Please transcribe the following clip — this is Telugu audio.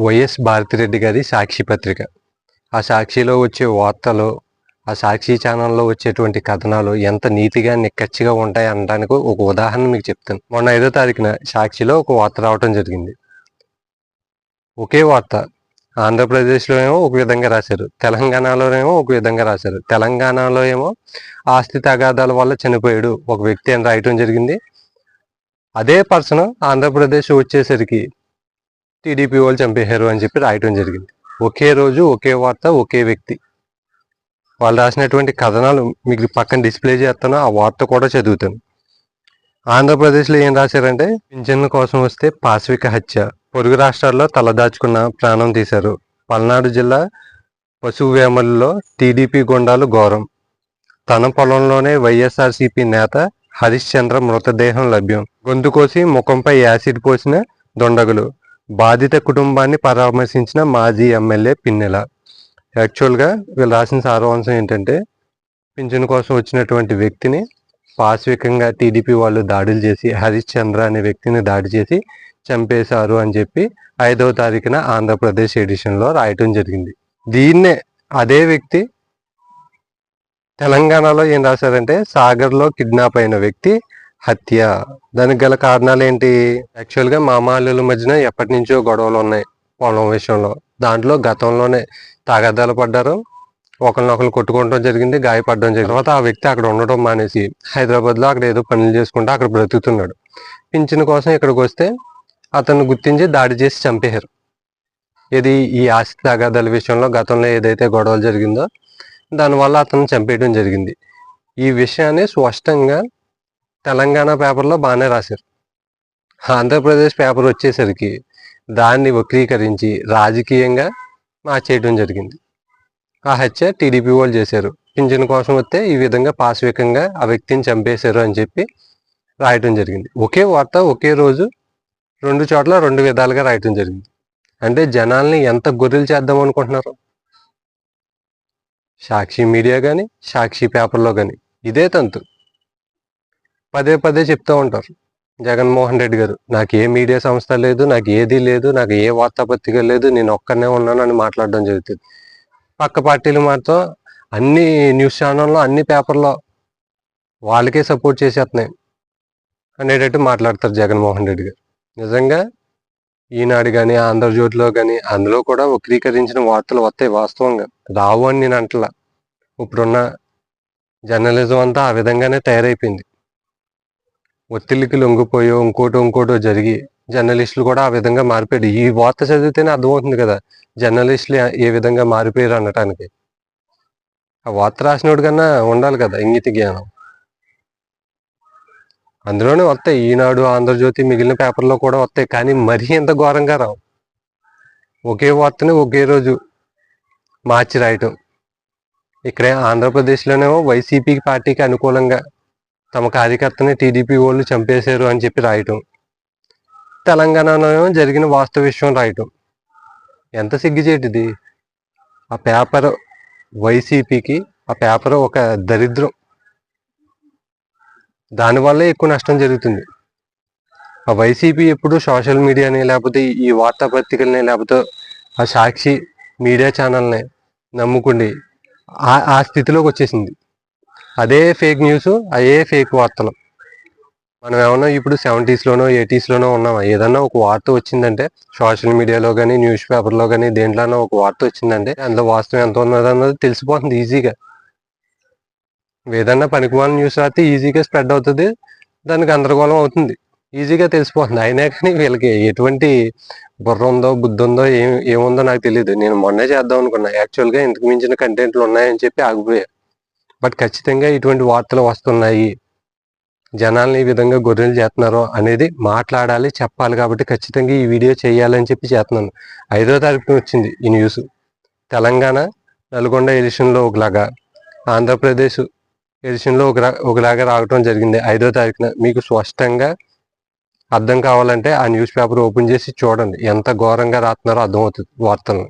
వైఎస్ భారతిరెడ్డి గారి సాక్షి పత్రిక. ఆ సాక్షిలో వచ్చే వార్తలు ఆ సాక్షి ఛానల్లో వచ్చేటువంటి కథనాలు ఎంత నీతిగా నిక్కచ్చిగా ఉంటాయి అనడానికి ఒక ఉదాహరణ మీకు చెప్తాను. మొన్న ఐదో తారీఖున సాక్షిలో ఒక వార్త రావటం జరిగింది. ఒకే వార్త. ఆంధ్రప్రదేశ్లో ఏమో ఒక విధంగా రాశారు. తెలంగాణలోనేమో ఒక విధంగా రాశారు. తెలంగాణలో ఏమో ఆస్తి తగాదాల వల్ల చనిపోయాడు ఒక వ్యక్తి అని రాయటం జరిగింది. అదే పర్సన్ ఆంధ్రప్రదేశ్ వచ్చేసరికి టీడీపీ వాళ్ళు చంపేశారు అని చెప్పి రాయటం జరిగింది. ఒకే రోజు ఒకే వార్త ఒకే వ్యక్తి. వాళ్ళు రాసినటువంటి కథనాలు మీకు పక్కన డిస్ప్లే చేస్తాను ఆ వార్త కూడా చదువుతాను. ఆంధ్రప్రదేశ్లో ఏం రాశారంటే పింఛన్ల కోసం వస్తే పాశవిక హత్య. పొరుగు రాష్ట్రాల్లో తలదాచుకున్న ప్రాణం తీశారు. పల్నాడు జిల్లా పశువు వేమల్లో టీడీపీ గుండాలు ఘోరం. తన పొలంలోనే వైఎస్ఆర్సీపీ నేత హరిశ్చంద్ర మృతదేహం లభ్యం. గొంతు కోసి ముఖంపై యాసిడ్ పోసిన దొండగులు. బాధిత కుటుంబాన్ని పరామర్శించిన మాజీ ఎమ్మెల్యే పిన్నెల. యాక్చువల్గా వీళ్ళు రాసిన సారాంశం ఏంటంటే పింఛన్ కోసం వచ్చినటువంటి వ్యక్తిని పాశ్వికంగా టీడీపీ వాళ్ళు దాడులు చేసి హరీష్ చంద్ర అనే వ్యక్తిని దాడి చేసి చంపేశారు అని చెప్పి ఐదవ తారీఖున ఆంధ్రప్రదేశ్ ఎడిషన్లో రాయటం జరిగింది. దీన్నే అదే వ్యక్తి తెలంగాణలో ఏం రాశారంటే సాగర్లో కిడ్నాప్ అయిన వ్యక్తి హత్య. దానికి గల కారణాలు ఏంటి యాక్చువల్గా మామాళ్ళ మధ్యన ఎప్పటి నుంచో గొడవలు ఉన్నాయి పొలం విషయంలో. దాంట్లో గతంలోనే తాగదాలు పడ్డారు. ఒకరినొకరు కొట్టుకోవడం జరిగింది గాయపడడం జరిగింది. తర్వాత ఆ వ్యక్తి అక్కడ ఉండడం మానేసి హైదరాబాద్లో అక్కడ ఏదో పనులు చేసుకుంటూ అక్కడ బ్రతుకుతున్నాడు. పింఛన్ కోసం ఇక్కడికి వస్తే అతను గుర్తించి దాడి చేసి చంపేశారు. ఇది ఈ ఆస్తి తగాదాల విషయంలో గతంలో ఏదైతే గొడవలు జరిగిందో దానివల్ల అతను చంపేయడం జరిగింది. ఈ విషయాన్ని స్పష్టంగా తెలంగాణ పేపర్లో బాగానే రాశారు. ఆంధ్రప్రదేశ్ పేపర్ వచ్చేసరికి దాన్ని వక్రీకరించి రాజకీయంగా మార్చేయడం జరిగింది. ఆ హత్య టీడీపీ వాళ్ళు చేశారు. పింఛన్ కోసం వస్తే ఈ విధంగా పాశవికంగా ఆ వ్యక్తిని చంపేశారు అని చెప్పి రాయటం జరిగింది. ఒకే వార్త ఒకే రోజు రెండు చోట్ల రెండు విధాలుగా రాయటం జరిగింది. అంటే జనాల్ని ఎంత గొర్రెలు చేద్దాం అనుకుంటున్నారు? సాక్షి మీడియా కానీ సాక్షి పేపర్లో కానీ ఇదే తంతు. పదే పదే చెప్తూ ఉంటారు. జగన్మోహన్ రెడ్డి గారు నాకు ఏ మీడియా సంస్థ లేదు నాకు ఏది లేదు నాకు ఏ వార్తాపత్రిక లేదు నేను ఒక్కనే ఉన్నాను అని మాట్లాడడం జరుగుతుంది. పక్క పార్టీలు మాత్రం అన్ని న్యూస్ ఛానల్లో అన్ని పేపర్లో వాళ్ళకే సపోర్ట్ చేసేస్తున్నాయి అనేటట్టు మాట్లాడతారు జగన్మోహన్ రెడ్డి గారు. నిజంగా ఈనాడు కానీ ఆంధ్రజ్యోతిలో కానీ అందులో కూడా వక్రీకరించిన వార్తలు వస్తాయి వాస్తవంగా. రావు అని నేను అంటలా. ఇప్పుడున్న జర్నలిజం అంతా ఆ విధంగానే తయారైపోయింది. ఒత్తిడికి లొంగిపోయో ఇంకోటో ఇంకోటో జరిగి జర్నలిస్టులు కూడా ఆ విధంగా మారిపోయాడు ఈ వార్త చదివితేనే అర్థమవుతుంది కదా జర్నలిస్టులు ఏ విధంగా మారిపోయారు అనటానికి. ఆ వార్త రాసినోడు కన్నా ఉండాలి కదా ఇంగిత జ్ఞానం. అందులోనే వస్తాయి ఈనాడు ఆంధ్రజ్యోతి మిగిలిన పేపర్లో కూడా వస్తాయి కానీ మరీ ఎంత ఘోరంగా రావు. ఒకే వార్తని ఒకే రోజు మార్చి రాయటం. ఇక్కడే ఆంధ్రప్రదేశ్లోనేమో వైసీపీ పార్టీకి అనుకూలంగా తమ కార్యకర్తని టీడీపీ వాళ్ళు చంపేశారు అని చెప్పి రాయటం. తెలంగాణలో జరిగిన వాస్తవ విషయం రాయటం. ఎంత సిగ్గుచేటిది. ఆ పేపర్ వైసీపీకి ఆ పేపర్ ఒక దరిద్రం. దానివల్లే ఎక్కువ నష్టం జరుగుతుంది. ఆ వైసీపీ ఎప్పుడు సోషల్ మీడియాని లేకపోతే ఈ వార్తాపత్రికల్ని లేకపోతే ఆ సాక్షి మీడియా ఛానల్ని నమ్ముకుండి ఆ ఆ స్థితిలోకి వచ్చేసింది. అదే ఫేక్ న్యూస్ అదే ఫేక్ వార్తలు. మనం ఏమన్నా ఇప్పుడు సెవెంటీస్లోనో ఎయిటీస్లోనో ఉన్నామా? ఏదన్నా ఒక వార్త వచ్చిందంటే సోషల్ మీడియాలో కానీ న్యూస్ పేపర్లో కానీ దేంట్లోనో ఒక వార్త వచ్చిందంటే అందులో వాస్తవం ఎంత ఉన్నదన్నది తెలిసిపోతుంది ఈజీగా. ఏదన్నా పనికిమాల న్యూస్ రాస్తే ఈజీగా స్ప్రెడ్ అవుతుంది దానికి గందరగోళం అవుతుంది. ఈజీగా తెలిసిపోతుంది. అయినా కానీ వీళ్ళకి ఎటువంటి బుర్ర ఉందో బుద్ధి ఉందో ఏం ఏముందో నాకు తెలియదు నేను మొన్నే చేద్దాం అనుకున్నా. యాక్చువల్గా ఇంతకు మించిన కంటెంట్లు ఉన్నాయని చెప్పి ఆగిపోయా. బట్ ఖచ్చితంగా ఇటువంటి వార్తలు వస్తున్నాయి. జనాల్ని ఈ విధంగా గొర్రెలు చేస్తున్నారో అనేది మాట్లాడాలి చెప్పాలి కాబట్టి ఖచ్చితంగా ఈ వీడియో చేయాలని చెప్పి చేస్తున్నాను. ఐదో తారీఖున వచ్చింది ఈ న్యూస్. తెలంగాణ నల్గొండ ఎడిషన్లో ఒకలాగా ఆంధ్రప్రదేశ్ ఎడిషన్లో ఒక ఒకలాగా రావటం జరిగింది ఐదో తారీఖున. మీకు స్పష్టంగా అర్థం కావాలంటే ఆ న్యూస్ పేపర్ ఓపెన్ చేసి చూడండి. ఎంత ఘోరంగా రాస్తున్నారో అర్థమవుతుంది వార్తలను